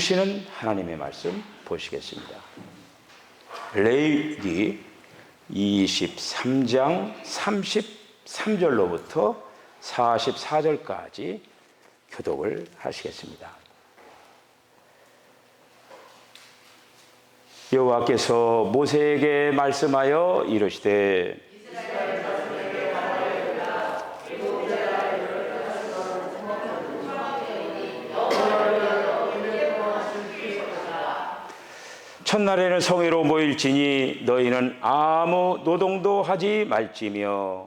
주시는 하나님의 말씀 보시겠습니다. 레위기 23장 33절로부터 44절까지 교독을 하시겠습니다. 여호와께서 모세에게 말씀하여 이르시되 첫날에는 성회로 모일지니 너희는 아무 노동도 하지 말지며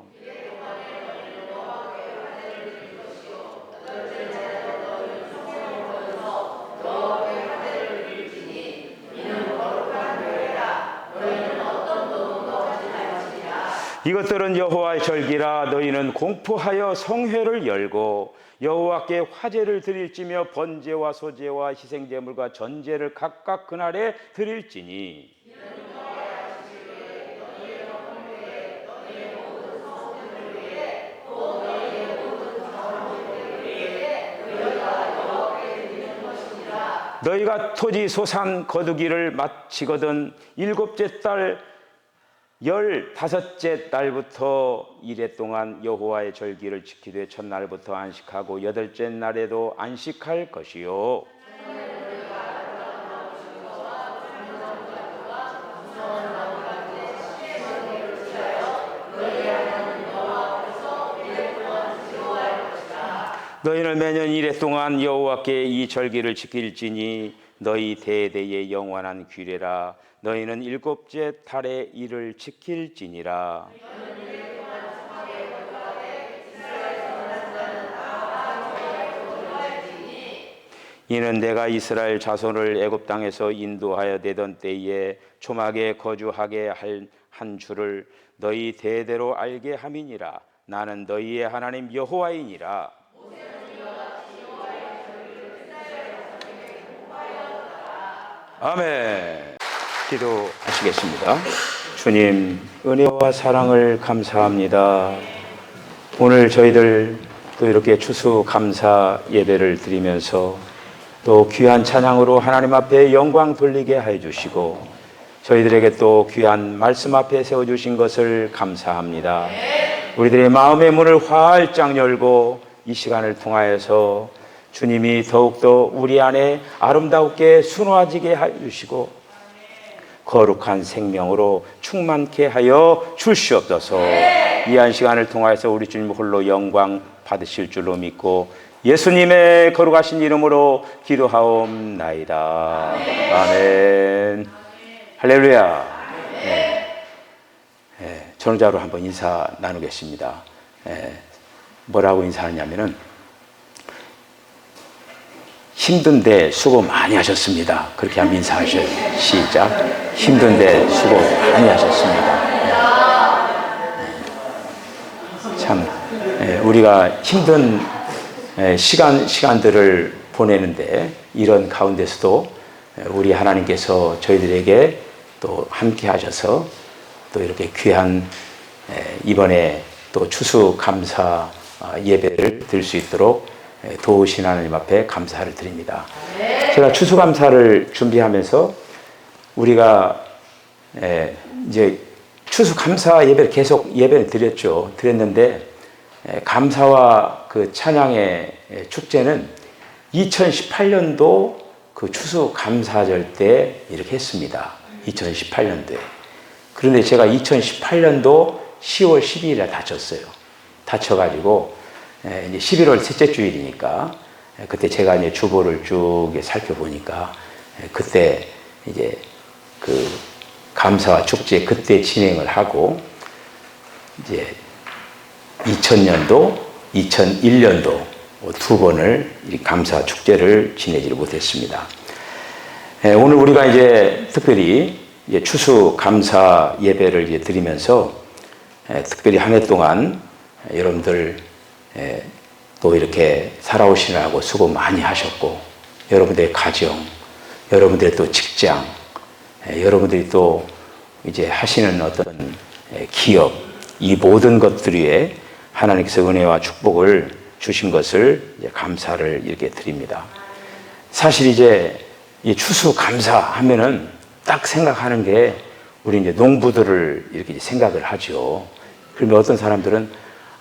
이것들은 여호와의 절기라 너희는 공포하여 성회를 열고 여호와께 화제를 드릴지며 번제와 소제와 희생 제물과 전제를 각각 그날에 드릴지니. 너희가 토지 소산 거두기를 마치거든 일곱째 달 열다섯째 날부터 이래 동안 여호와의 절기를 지키되 첫날부터 안식하고 여덟째 날에도 안식할 것이요. 너희는 매년 이래 동안 여호와께 이 절기를 지킬지니 너희 대대의 영원한 규례라. 너희는 일곱째 달에 이를 지킬지니라. 이는 내가 이스라엘 자손을 애굽 땅에서 인도하여 내던 때에 초막에 거주하게 할 한 줄을 너희 대대로 알게 함이니라. 나는 너희의 하나님 여호와이니라 아멘. 기도하시겠습니다. 주님, 은혜와 사랑을 감사합니다. 오늘 저희들 또 이렇게 추수 감사 예배를 드리면서 또 귀한 찬양으로 하나님 앞에 영광 돌리게 해 주시고 저희들에게 또 귀한 말씀 앞에 세워 주신 것을 감사합니다. 우리들의 마음의 문을 활짝 열고 이 시간을 통하여서 주님이 더욱더 우리 안에 아름답게 순화지게 해 주시고 거룩한 생명으로 충만케 하여 주시옵소서. 이 한 시간을 통하여서 우리 주님 홀로 영광 받으실 줄로 믿고 예수님의 거룩하신 이름으로 기도하옵나이다. 아멘. 할렐루야. 네. 네. 전자로 한번 인사 나누겠습니다. 네. 뭐라고 인사하냐면은 힘든데 수고 많이 하셨습니다. 그렇게 한번 인사하셔요. 시작. 힘든데 수고 많이 하셨습니다. 참, 우리가 힘든 시간, 시간들을 보내는데 이런 가운데서도 우리 하나님께서 저희들에게 또 함께 하셔서 또 이렇게 귀한 이번에 또 추수 감사 예배를 드릴 수 있도록 도우신 하나님 앞에 감사를 드립니다. 제가 추수감사를 준비하면서 우리가 이제 추수감사 예배를 계속 예배를 드렸죠. 드렸는데 감사와 그 찬양의 축제는 2018년도 그 추수감사절 때 이렇게 했습니다. 2018년도에. 그런데 제가 2018년도 10월 12일에 다쳤어요. 다쳐가지고 이제 11월 셋째 주일이니까 그때 제가 이제 주보를 쭉 살펴보니까 그때 이제 그 감사와 축제 그때 진행을 하고 이제 2000년도, 2001년도 두 번을 감사 축제를 지내지를 못했습니다. 오늘 우리가 이제 특별히 추수 감사 예배를 드리면서 특별히 한 해 동안 여러분들 또 이렇게 살아오시느라고 수고 많이 하셨고 여러분들의 가정, 여러분들의 또 직장, 여러분들이 또 이제 하시는 어떤 기업 이 모든 것들 위에 하나님께서 은혜와 축복을 주신 것을 감사를 이렇게 드립니다. 사실 이제 이 추수 감사 하면은 딱 생각하는 게 우리 이제 농부들을 이렇게 생각을 하죠. 그러면 어떤 사람들은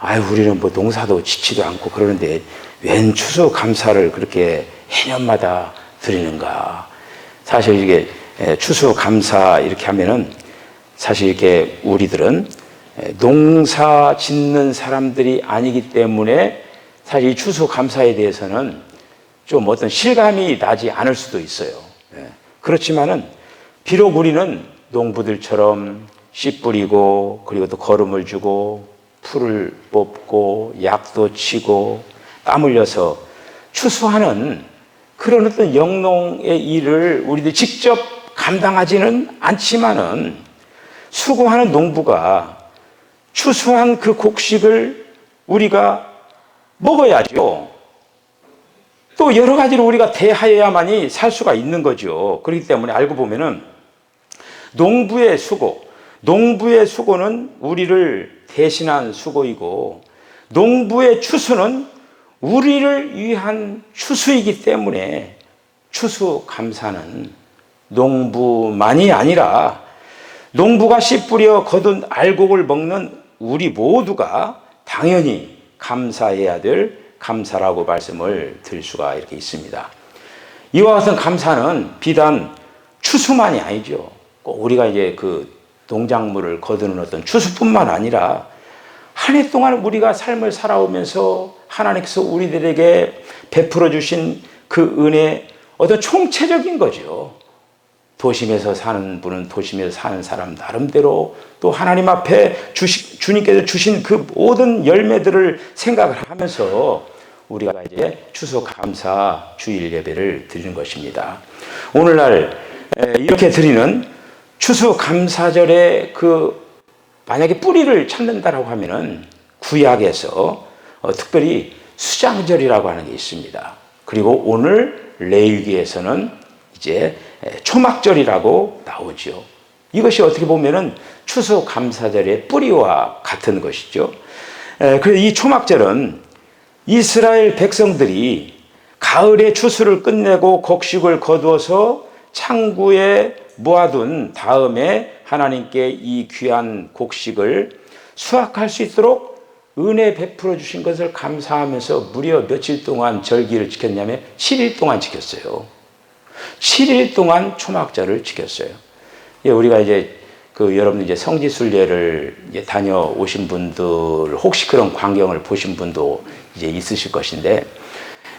아유 우리는 뭐 농사도 짓지도 않고 그러는데 웬 추수 감사를 그렇게 해년마다 드리는가? 사실 이게 에, 추수 감사 이렇게 하면은 사실 이렇게 우리들은 에, 농사 짓는 사람들이 아니기 때문에 사실 이 추수 감사에 대해서는 좀 어떤 실감이 나지 않을 수도 있어요. 예. 그렇지만은 비록 우리는 농부들처럼 씨 뿌리고 그리고 또 거름을 주고 풀을 뽑고 약도 치고 땀 흘려서 추수하는 그런 어떤 영농의 일을 우리들이 직접 감당하지는 않지만은 수고하는 농부가 추수한 그 곡식을 우리가 먹어야죠. 또 여러 가지로 우리가 대하여야만이 살 수가 있는 거죠. 그렇기 때문에 알고 보면은 농부의 수고, 농부의 수고는 우리를 대신한 수고이고 농부의 추수는 우리를 위한 추수이기 때문에 추수 감사는 농부만이 아니라 농부가 씨 뿌려 거둔 알곡을 먹는 우리 모두가 당연히 감사해야 될 감사라고 말씀을 드릴 수가 이렇게 있습니다. 이와 같은 감사는 비단 추수만이 아니죠. 꼭 우리가 이제 그 농작물을 거두는 어떤 추수뿐만 아니라 한 해 동안 우리가 삶을 살아오면서 하나님께서 우리들에게 베풀어 주신 그 은혜 어떤 총체적인 거죠. 도심에서 사는 분은 도심에서 사는 사람 나름대로 또 하나님 앞에 주시, 주님께서 주신 그 모든 열매들을 생각을 하면서 우리가 이제 추수 감사 주일 예배를 드리는 것입니다. 오늘날 이렇게 드리는 추수 감사절의 그 만약에 뿌리를 찾는다라고 하면은 구약에서 어, 특별히 수장절이라고 하는 게 있습니다. 그리고 오늘 레위기에서는 이제 초막절이라고 나오죠. 이것이 어떻게 보면은 추수 감사절의 뿌리와 같은 것이죠. 그래서 이 초막절은 이스라엘 백성들이 가을에 추수를 끝내고 곡식을 거두어서 창구에 모아둔 다음에 하나님께 이 귀한 곡식을 수확할 수 있도록 은혜 베풀어 주신 것을 감사하면서 무려 며칠 동안 절기를 지켰냐면 7일 동안 지켰어요. 7일 동안 초막절을 지켰어요. 예, 우리가 이제 그 여러분 이제 성지 순례를 이제 다녀오신 분들 혹시 그런 광경을 보신 분도 이제 있으실 것인데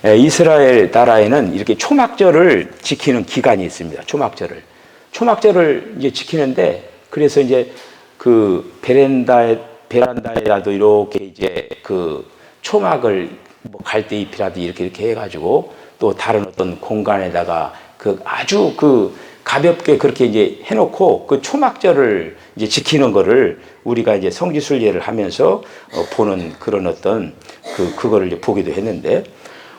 예, 이스라엘 나라에는 이렇게 초막절을 지키는 기간이 있습니다. 초막절을 초막절을 이제 지키는데 그래서 이제 그 베란다에 베란다에라도 이렇게 이제 그 초막을 뭐 갈대 잎이라도 이렇게 이렇게 해가지고 또 다른 어떤 공간에다가 그 아주 그 가볍게 그렇게 이제 해놓고 그 초막절을 이제 지키는 거를 우리가 이제 성지순례를 하면서 어 보는 그런 어떤 그 그거를 이제 보기도 했는데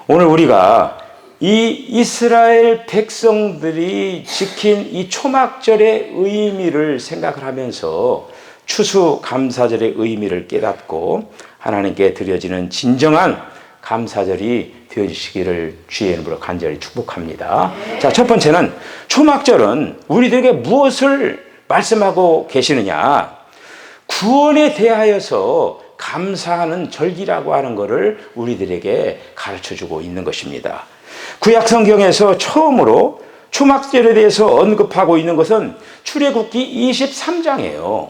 오늘 우리가 이 이스라엘 백성들이 지킨 이 초막절의 의미를 생각을 하면서 추수 감사절의 의미를 깨닫고 하나님께 드려지는 진정한 감사절이 되어지시기를 주의 이름으로 간절히 축복합니다. 자, 첫 번째는 초막절은 우리들에게 무엇을 말씀하고 계시느냐? 구원에 대하여서 감사하는 절기라고 하는 것을 우리들에게 가르쳐 주고 있는 것입니다. 구약 성경에서 처음으로 초막절에 대해서 언급하고 있는 것은 출애굽기 23장이에요.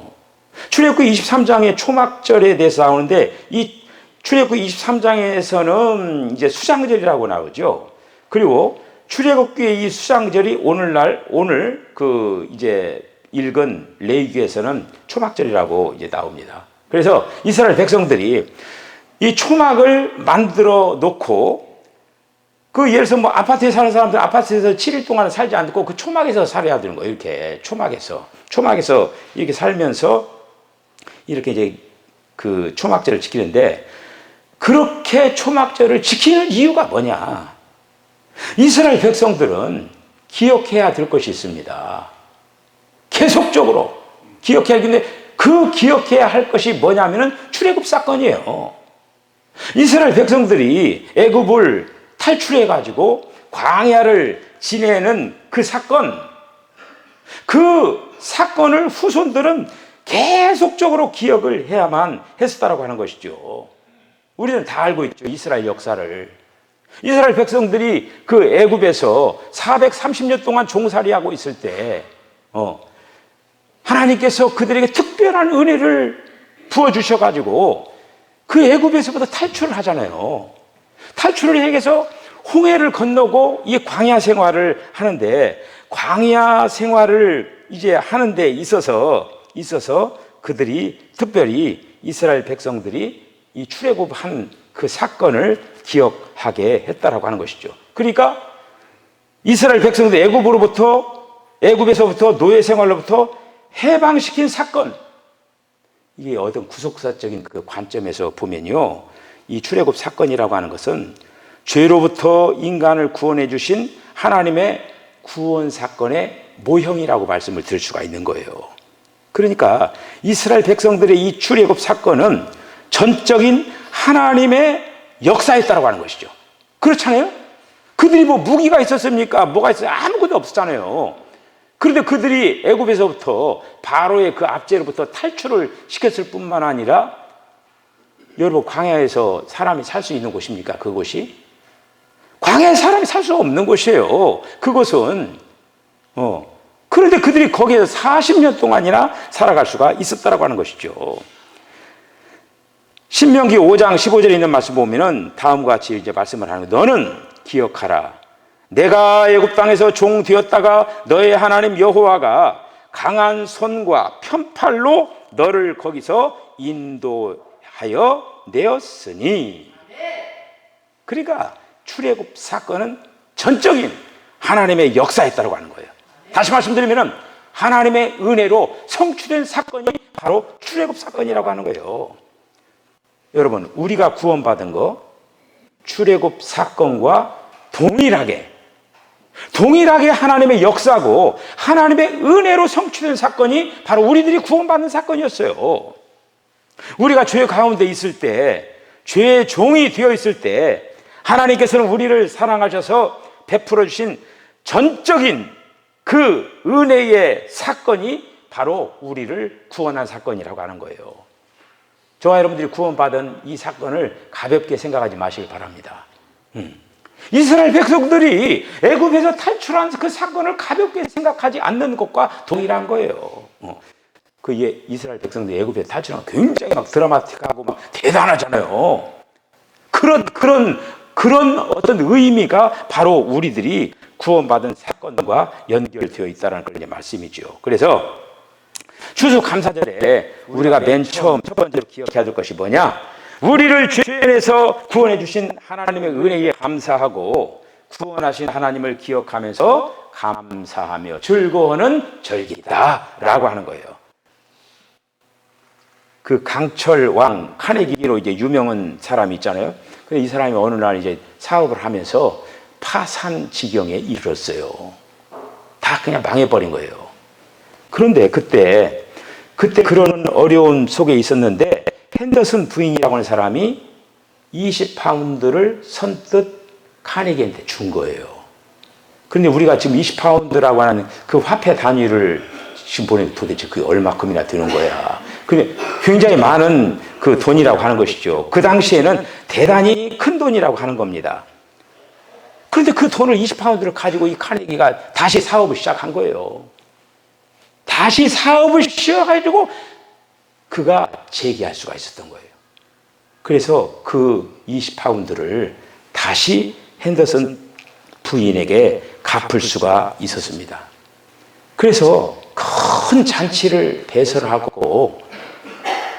출애굽기 23장의 초막절에 대해서 나오는데 이 출애굽기 23장에서는 이제 수장절이라고 나오죠. 그리고 출애굽기의 이 수장절이 오늘날 오늘 그 이제 읽은 레위기에서는 초막절이라고 이제 나옵니다. 그래서 이스라엘 백성들이 이 초막을 만들어 놓고 그 예를 들어서 뭐 아파트에 사는 사람들 아파트에서 7일 동안 살지 않고 그 초막에서 살아야 되는 거예요. 이렇게 초막에서 초막에서 이렇게 살면서 이렇게 이제 그 초막절을 지키는데 그렇게 초막절을 지키는 이유가 뭐냐? 이스라엘 백성들은 기억해야 될 것이 있습니다. 계속적으로 기억해야 되는데 그 기억해야 할 것이 뭐냐면은 출애굽 사건이에요. 이스라엘 백성들이 애굽을 탈출해 가지고 광야를 지내는 그 사건, 그 사건을 후손들은 계속적으로 기억을 해야만 했었다라고 하는 것이죠. 우리는 다 알고 있죠. 이스라엘 역사를. 이스라엘 백성들이 그 애굽에서 430년 동안 종살이하고 있을 때, 어, 하나님께서 그들에게 특별한 은혜를 부어 주셔 가지고 그 애굽에서부터 탈출을 하잖아요. 탈출을 해서 홍해를 건너고 이 광야 생활을 하는데 광야 생활을 이제 하는데 있어서 있어서 그들이 특별히 이스라엘 백성들이 이 출애굽한 그 사건을 기억하게 했다라고 하는 것이죠. 그러니까 이스라엘 백성들 애굽으로부터 애굽에서부터 노예 생활로부터 해방시킨 사건 이게 어떤 구속사적인 그 관점에서 보면요. 이 출애굽 사건이라고 하는 것은 죄로부터 인간을 구원해 주신 하나님의 구원 사건의 모형이라고 말씀을 드릴 수가 있는 거예요. 그러니까 이스라엘 백성들의 이 출애굽 사건은 전적인 하나님의 역사였다라고 하는 것이죠. 그렇잖아요? 그들이 뭐 무기가 있었습니까? 뭐가 있어요? 아무것도 없었잖아요. 그런데 그들이 애굽에서부터 바로의 그 압제로부터 탈출을 시켰을 뿐만 아니라 여러분 광야에서 사람이 살 수 있는 곳입니까? 그곳이 광야에 사람이 살 수 없는 곳이에요. 그곳은 어 그런데 그들이 거기에서 40년 동안이나 살아갈 수가 있었다라고 하는 것이죠. 신명기 5장 15절에 있는 말씀 보면은 다음과 같이 이제 말씀을 하는 거예요. 너는 기억하라. 내가 애굽 땅에서 종 되었다가 너의 하나님 여호와가 강한 손과 편팔로 너를 거기서 인도 하여 내었으니 그러니까 출애굽 사건은 전적인 하나님의 역사였다고 하는 거예요. 다시 말씀드리면 하나님의 은혜로 성취된 사건이 바로 출애굽 사건이라고 하는 거예요. 여러분, 우리가 구원받은 거 출애굽 사건과 동일하게 동일하게 하나님의 역사고 하나님의 은혜로 성취된 사건이 바로 우리들이 구원받는 사건이었어요. 우리가 죄 가운데 있을 때, 죄의 종이 되어 있을 때, 하나님께서는 우리를 사랑하셔서 베풀어 주신 전적인 그 은혜의 사건이 바로 우리를 구원한 사건이라고 하는 거예요. 저와 여러분들이 구원받은 이 사건을 가볍게 생각하지 마시길 바랍니다. 음. 이스라엘 백성들이 애굽에서 탈출한 그 사건을 가볍게 생각하지 않는 것과 동일한 거예요. 어. 그 이스라엘 백성들이 애굽에 탈출한 굉장히 막 드라마틱하고 막 대단하잖아요. 그런 그런 그런 어떤 의미가 바로 우리들이 구원받은 사건과 연결되어 있다는 걸 이제 말씀이죠. 그래서 추수 감사절에 우리가 맨 처음 첫 번째로 기억해야 될 것이 뭐냐? 우리를 죄에서 구원해 주신 하나님의 은혜에 감사하고 구원하신 하나님을 기억하면서 감사하며 즐거워하는 절기다라고 하는 거예요. 그 강철 왕 카네기로 이제 유명한 사람이 있잖아요. 근데 이 사람이 어느 날 이제 사업을 하면서 파산 지경에 이르렀어요. 다 그냥 망해버린 거예요. 그런데 그때 그때 그런 어려운 속에 있었는데 핸더슨 부인이라고 하는 사람이 20파운드를 선뜻 카네기한테 준 거예요. 그런데 우리가 지금 20파운드라고 하는 그 화폐 단위를 지금 보니 도대체 그게 얼마큼이나 드는 거야. 근데 굉장히 많은 그 돈이라고 하는 것이죠. 그 당시에는 대단히 큰 돈이라고 하는 겁니다. 그런데 그 돈을 20파운드를 가지고 이 카네기가 다시 사업을 시작한 거예요. 다시 사업을 시작해가지고 그가 재기할 수가 있었던 거예요. 그래서 그 20파운드를 다시 핸더슨 부인에게 갚을 수가 있었습니다. 그래서 큰 잔치를 배설을 하고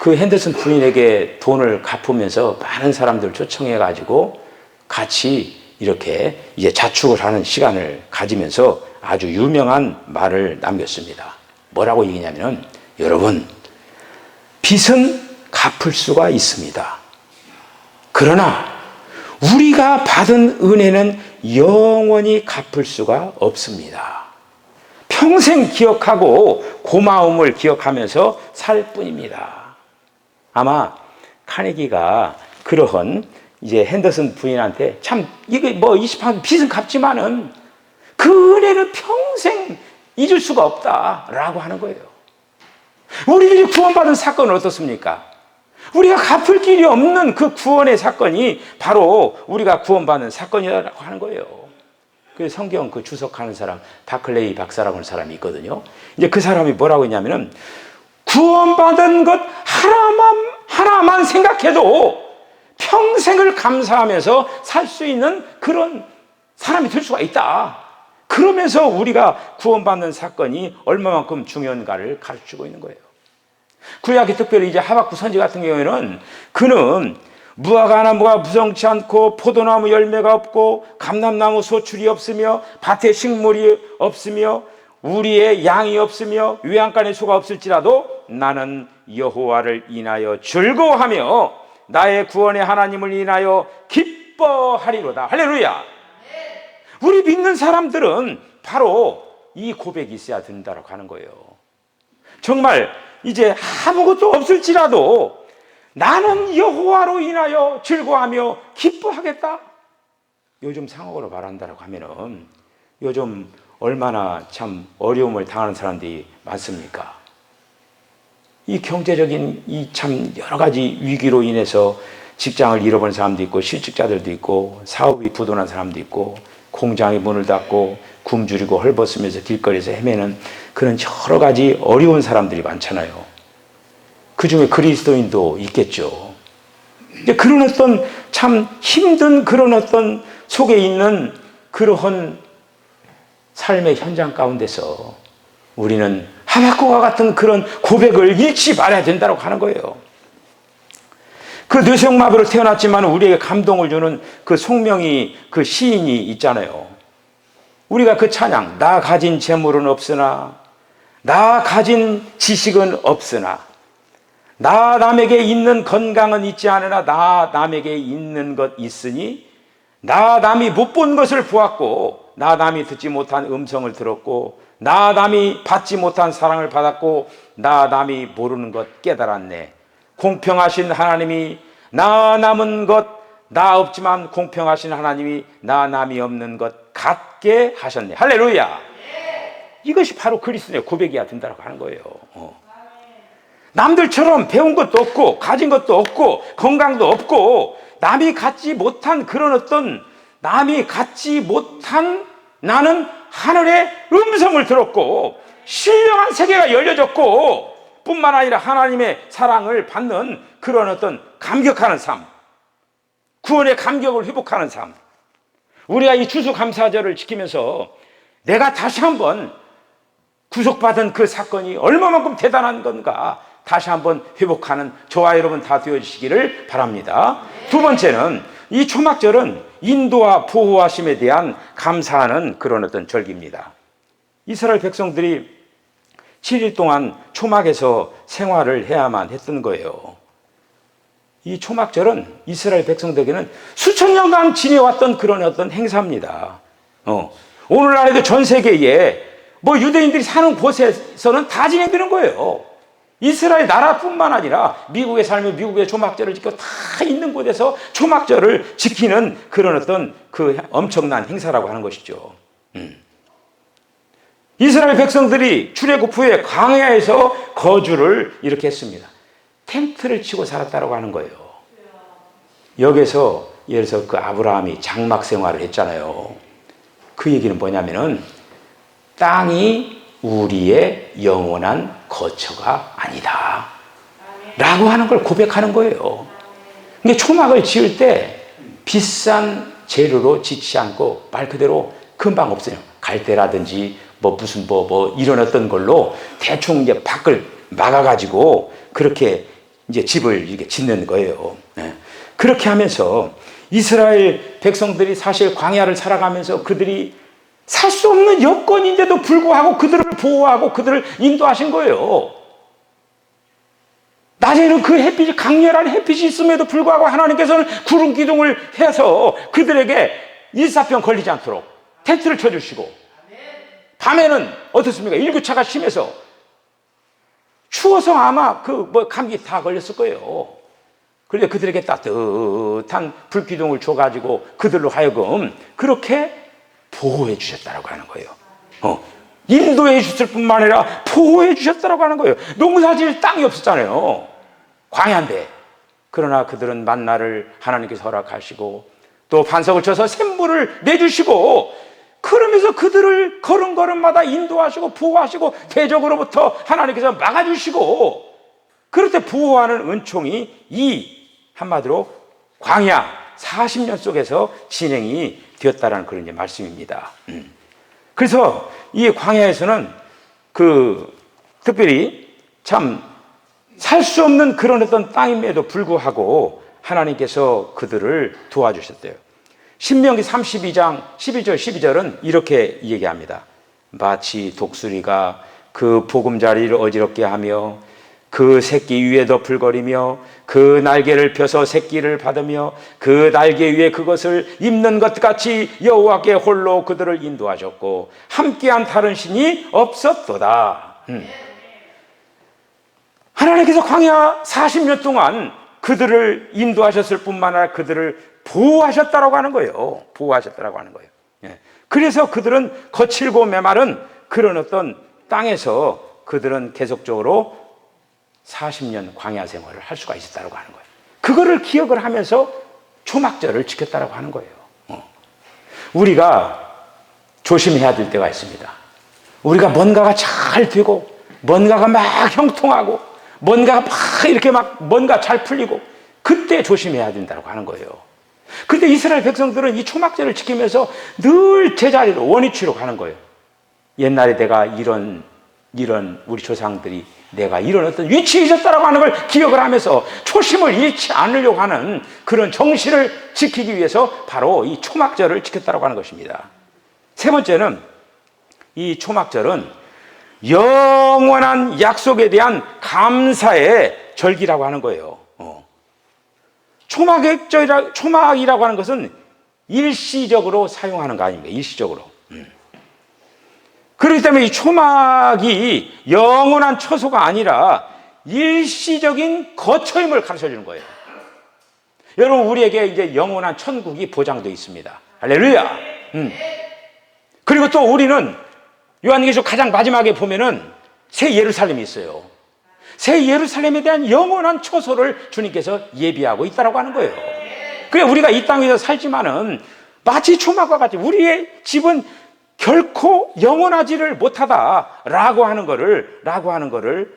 그 핸더슨 부인에게 돈을 갚으면서 많은 사람들 초청해 가지고 같이 이렇게 이제 자축을 하는 시간을 가지면서 아주 유명한 말을 남겼습니다. 뭐라고 얘기냐면은 여러분 빚은 갚을 수가 있습니다. 그러나 우리가 받은 은혜는 영원히 갚을 수가 없습니다. 평생 기억하고 고마움을 기억하면서 살 뿐입니다. 아마 카네기가 그러한 이제 핸더슨 부인한테 참 이게 뭐 20판 빚은 갚지만은 그 은혜는 평생 잊을 수가 없다라고 하는 거예요. 우리들이 구원받은 사건은 어떻습니까? 우리가 갚을 길이 없는 그 구원의 사건이 바로 우리가 구원받는 사건이라고 하는 거예요. 그 성경 그 주석하는 사람 바클레이 박사라고 하는 사람이 있거든요. 이제 그 사람이 뭐라고 했냐면은 구원받은 것 하나만 하나만 생각해도 평생을 감사하면서 살 수 있는 그런 사람이 될 수가 있다. 그러면서 우리가 구원받는 사건이 얼마만큼 중요한가를 가르치고 있는 거예요. 구약이 특별히 이제 하박구 선지 같은 경우에는 그는 무화과 나무가 무성치 않고 포도나무 열매가 없고 감람나무 소출이 없으며 밭에 식물이 없으며 우리의 양이 없으며 외양간에 소가 없을지라도 나는 여호와를 인하여 즐거워하며 나의 구원의 하나님을 인하여 기뻐하리로다. 할렐루야. 우리 믿는 사람들은 바로 이 고백이 있어야 된다고 하는 거예요. 정말 이제 아무것도 없을지라도 나는 여호와로 인하여 즐거워하며 기뻐하겠다. 요즘 상황으로 말한다라고 하면은 요즘 얼마나 참 어려움을 당하는 사람들이 많습니까? 이 경제적인 이 참 여러 가지 위기로 인해서 직장을 잃어버린 사람도 있고 실직자들도 있고 사업이 부도난 사람도 있고 공장이 문을 닫고 굶주리고 헐벗으면서 길거리에서 헤매는 그런 여러 가지 어려운 사람들이 많잖아요. 그 중에 그리스도인도 있겠죠. 그런 어떤 참 힘든 그런 어떤 속에 있는 그러한 삶의 현장 가운데서 우리는 하박국과 같은 그런 고백을 잃지 말아야 된다고 하는 거예요. 그 뇌성마비로 태어났지만 우리에게 감동을 주는 그 송명이 그 시인이 있잖아요. 우리가 그 찬양, 나 가진 재물은 없으나, 나 가진 지식은 없으나, 나 남에게 있는 건강은 있지 않으나, 나 남에게 있는 것 있으니, 나 남이 못 본 것을 보았고, 나 남이 듣지 못한 음성을 들었고, 나 남이 받지 못한 사랑을 받았고, 나 남이 모르는 것 깨달았네. 공평하신 하나님이 나 남은 것, 나 없지만 공평하신 하나님이 나 남이 없는 것 같게 하셨네. 할렐루야. 이것이 바로 그리스도의 고백이야 된다고 하는 거예요. 어. 남들처럼 배운 것도 없고 가진 것도 없고 건강도 없고 남이 갖지 못한 그런 어떤 남이 갖지 못한 나는 하늘의 음성을 들었고 신령한 세계가 열려졌고 뿐만 아니라 하나님의 사랑을 받는 그런 어떤 감격하는 삶 구원의 감격을 회복하는 삶 우리가 이 추수감사절을 지키면서 내가 다시 한번 구속받은 그 사건이 얼마만큼 대단한 건가 다시 한번 회복하는 저와 여러분 다 되어주시기를 바랍니다. 두 번째는 이 초막절은 인도와 보호하심에 대한 감사하는 그런 어떤 절기입니다. 이스라엘 백성들이 7일 동안 초막에서 생활을 해야만 했던 거예요. 이 초막절은 이스라엘 백성들에게는 수천 년간 지내왔던 그런 어떤 행사입니다. 어. 오늘날에도 전 세계에 뭐 유대인들이 사는 곳에서는 다 진행되는 거예요. 이스라엘 나라뿐만 아니라 미국에 살면 미국의 초막절을 지켜 다 있는 곳에서 초막절을 지키는 그런 어떤 그 엄청난 행사라고 하는 것이죠. 음. 이스라엘 백성들이 출애굽 후에 광야에서 거주를 이렇게 했습니다. 텐트를 치고 살았다고 하는 거예요. 여기서 예를 들어서 그 아브라함이 장막 생활을 했잖아요. 그 얘기는 뭐냐면은 땅이 우리의 영원한 거처가 아니다. 라고 하는 걸 고백하는 거예요. 근데 초막을 지을 때 비싼 재료로 짓지 않고 말 그대로 금방 없어요. 갈대라든지 뭐 무슨 뭐, 뭐 이런 어떤 걸로 대충 이제 밖을 막아가지고 그렇게 이제 집을 이렇게 짓는 거예요. 네. 그렇게 하면서 이스라엘 백성들이 사실 광야를 살아가면서 그들이 살 수 없는 여건인데도 불구하고 그들을 보호하고 그들을 인도하신 거예요. 낮에는 그 햇빛이 강렬한 햇빛이 있음에도 불구하고 하나님께서는 구름 기둥을 해서 그들에게 일사병 걸리지 않도록 텐트를 쳐주시고 밤에는 어떻습니까? 일교차가 심해서 추워서 아마 그 뭐 감기 다 걸렸을 거예요. 그런데 그들에게 따뜻한 불기둥을 줘가지고 그들로 하여금 그렇게 보호해 주셨다라고 하는 거예요. 어. 인도해 주셨을 뿐만 아니라 보호해 주셨다라고 하는 거예요. 농사질 땅이 없었잖아요. 광야인데. 그러나 그들은 만나를 하나님께서 허락하시고 또 반석을 쳐서 샘물을 내주시고 그러면서 그들을 걸음걸음마다 인도하시고 보호하시고 대적으로부터 하나님께서 막아주시고 그럴 때 보호하는 은총이 이 한마디로 광야 40년 속에서 진행이 되었다라는 그런 이제 말씀입니다. 음. 그래서 이 광야에서는 그 특별히 참 살 수 없는 그런 어떤 땅임에도 불구하고 하나님께서 그들을 도와주셨대요. 신명기 32장 11절 12절은 이렇게 얘기합니다. 마치 독수리가 그 보금자리를 어지럽게 하며 그 새끼 위에 덮을거리며 그 날개를 펴서 새끼를 받으며 그 날개 위에 그것을 입는 것 같이 여호와께 홀로 그들을 인도하셨고 함께한 다른 신이 없었도다. 음. 하나님께서 광야 40년 동안 그들을 인도하셨을 뿐만 아니라 그들을 보호하셨다라고 하는 거예요. 보호하셨다라고 하는 거예요. 예. 그래서 그들은 거칠고 메마른 그런 어떤 땅에서 그들은 계속적으로 40년 광야 생활을 할 수가 있었다고 하는 거예요. 그거를 기억을 하면서 초막절을 지켰다라고 하는 거예요. 어. 우리가 조심해야 될 때가 있습니다. 우리가 뭔가가 잘 되고 뭔가가 막 형통하고 뭔가가 막 이렇게 막 뭔가 잘 풀리고 그때 조심해야 된다고 하는 거예요. 근데 이스라엘 백성들은 이 초막절을 지키면서 늘 제자리로 원위치로 가는 거예요. 옛날에 내가 이런 이런 우리 조상들이 내가 이런 어떤 위치에 있었다라고 하는 걸 기억을 하면서 초심을 잃지 않으려고 하는 그런 정신을 지키기 위해서 바로 이 초막절을 지켰다라고 하는 것입니다. 세 번째는 이 초막절은 영원한 약속에 대한 감사의 절기라고 하는 거예요. 어. 초막절이라 초막이라고 하는 것은 일시적으로 사용하는 거 아닙니까? 일시적으로. 음. 그렇기 때문에 이 초막이 영원한 처소가 아니라 일시적인 거처임을 가르쳐 주는 거예요. 여러분, 우리에게 이제 영원한 천국이 보장되어 있습니다. 할렐루야! 음. 그리고 또 우리는 요한계시록 가장 마지막에 보면은 새 예루살렘이 있어요. 새 예루살렘에 대한 영원한 처소를 주님께서 예비하고 있다라고 하는 거예요. 그래 우리가 이 땅에서 살지만은 마치 초막과 같이 우리의 집은 결코 영원하지를 못하다라고 하는 거를 라고 하는 거를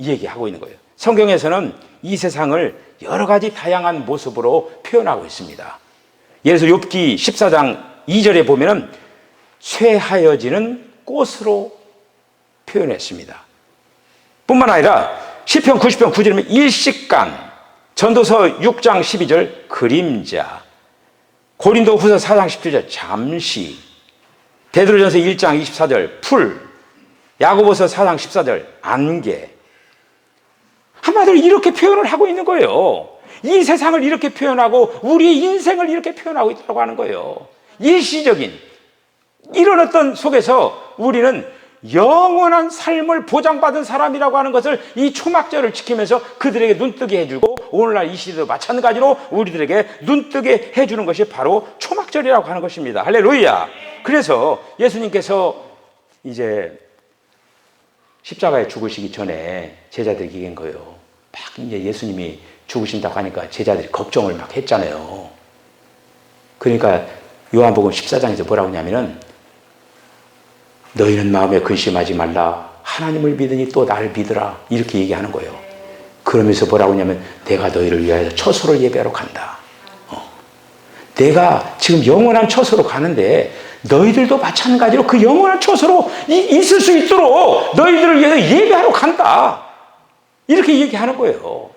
얘기하고 있는 거예요. 성경에서는 이 세상을 여러 가지 다양한 모습으로 표현하고 있습니다. 예를 들어서 욥기 14장 2절에 보면은 쇠하여지는 꽃으로 표현했습니다. 뿐만 아니라 시편 90편 9절이면 일식간, 전도서 6장 12절 그림자, 고린도 후서 4장 17절 잠시, 베드로전서 1장 24절 풀, 야고보서 4장 14절 안개. 한마디로 이렇게 표현을 하고 있는 거예요. 이 세상을 이렇게 표현하고 우리의 인생을 이렇게 표현하고 있다고 하는 거예요. 일시적인 이런 어떤 속에서 우리는 영원한 삶을 보장받은 사람이라고 하는 것을 이 초막절을 지키면서 그들에게 눈뜨게 해주고 오늘날 이 시대도 마찬가지로 우리들에게 눈뜨게 해주는 것이 바로 초막절이라고 하는 것입니다. 할렐루야. 그래서 예수님께서 이제 십자가에 죽으시기 전에 제자들에게 얘기한 거예요. 막 이제 예수님이 죽으신다고 하니까 제자들이 걱정을 막 했잖아요. 그러니까 요한복음 14장에서 뭐라고 하냐면은 너희는 마음에 근심하지 말라. 하나님을 믿으니 또 나를 믿으라. 이렇게 얘기하는 거예요. 그러면서 뭐라고 하냐면 내가 너희를 위하여 처소를 예배하러 간다. 어. 내가 지금 영원한 처소로 가는데 너희들도 마찬가지로 그 영원한 처소로 있을 수 있도록 너희들을 위해서 예배하러 간다. 이렇게 얘기하는 거예요.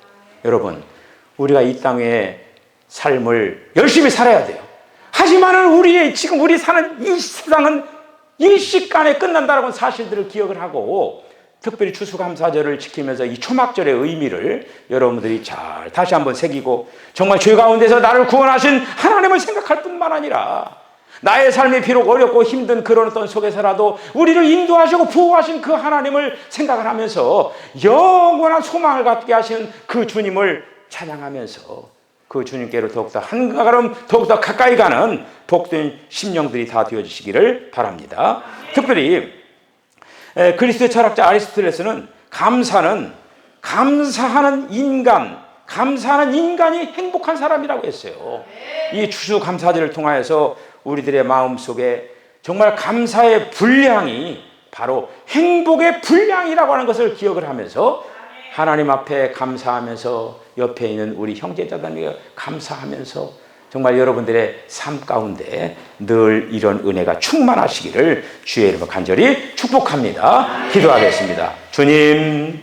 여러분, 우리가 이 땅의 삶을 열심히 살아야 돼요. 하지만은 우리의 지금 우리 사는 이 세상은 일시간에 끝난다는 사실들을 기억을 하고 특별히 추수감사절을 지키면서 이 초막절의 의미를 여러분들이 잘 다시 한번 새기고 정말 죄 가운데서 나를 구원하신 하나님을 생각할 뿐만 아니라 나의 삶이 비록 어렵고 힘든 그런 어떤 속에서라도 우리를 인도하시고 보호하신 그 하나님을 생각을 하면서 영원한 소망을 갖게 하시는 그 주님을 찬양하면서 그 주님께로 더욱더 한 걸음 더욱더 가까이 가는 복된 심령들이 다 되어주시기를 바랍니다. 특별히 에, 그리스도의 철학자 아리스토텔레스는 감사는 감사하는 인간, 감사하는 인간이 행복한 사람이라고 했어요. 이 추수 감사절을 통하여서 우리들의 마음 속에 정말 감사의 분량이 바로 행복의 분량이라고 하는 것을 기억을 하면서 하나님 앞에 감사하면서 옆에 있는 우리 형제자들에게 감사하면서 정말 여러분들의 삶 가운데 늘 이런 은혜가 충만하시기를 주의 이름으로 간절히 축복합니다. 기도하겠습니다. 주님,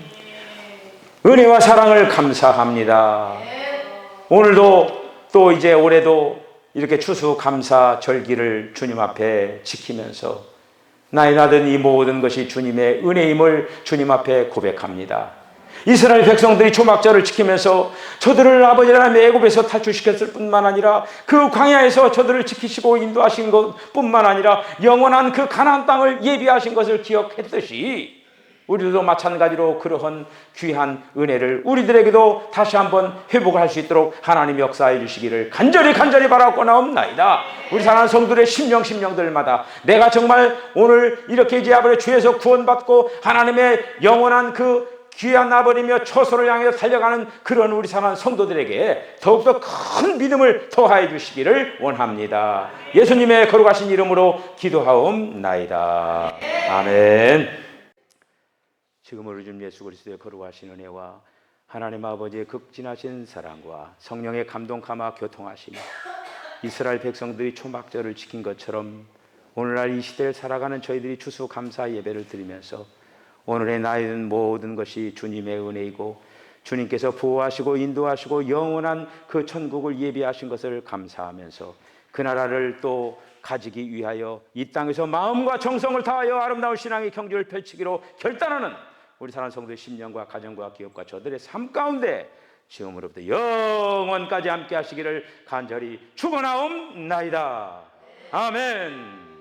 은혜와 사랑을 감사합니다. 오늘도 또 이제 올해도 이렇게 추수 감사 절기를 주님 앞에 지키면서 나의 나든 이 모든 것이 주님의 은혜임을 주님 앞에 고백합니다. 이스라엘 백성들이 초막절을 지키면서 저들을 아버지 하나님 애굽에서 탈출시켰을 뿐만 아니라 그 광야에서 저들을 지키시고 인도하신 것뿐만 아니라 영원한 그 가나안 땅을 예비하신 것을 기억했듯이 우리들도 마찬가지로 그러한 귀한 은혜를 우리들에게도 다시 한번 회복할 수 있도록 하나님 역사해 주시기를 간절히 간절히 바라고나옵나이다. 우리 사랑하는 성들의 심령 심령들마다 내가 정말 오늘 이렇게 이제 아버지 주에서 구원받고 하나님의 영원한 그 귀한 아버리며 초소를 향해 달려가는 그런 우리 사랑하는 성도들에게 더욱더 큰 믿음을 더하여 주시기를 원합니다. 예수님의 거룩하신 이름으로 기도하옵나이다. 아멘. 지금 우리 주님 예수 그리스도의 거룩하신 은혜와 하나님 아버지의 극진하신 사랑과 성령의 감동 감화 교통하심이 이스라엘 백성들이 초막절을 지킨 것처럼 오늘날 이 시대를 살아가는 저희들이 추수 감사 예배를 드리면서 오늘의 나이는 모든 것이 주님의 은혜이고 주님께서 보호하시고 인도하시고 영원한 그 천국을 예비하신 것을 감사하면서 그 나라를 또 가지기 위하여 이 땅에서 마음과 정성을 다하여 아름다운 신앙의 경주를 펼치기로 결단하는 우리 사랑하는 성도의 심령과 가정과 기업과 저들의 삶 가운데 지금으로부터 영원까지 함께 하시기를 간절히 축원하옵나이다. 아멘.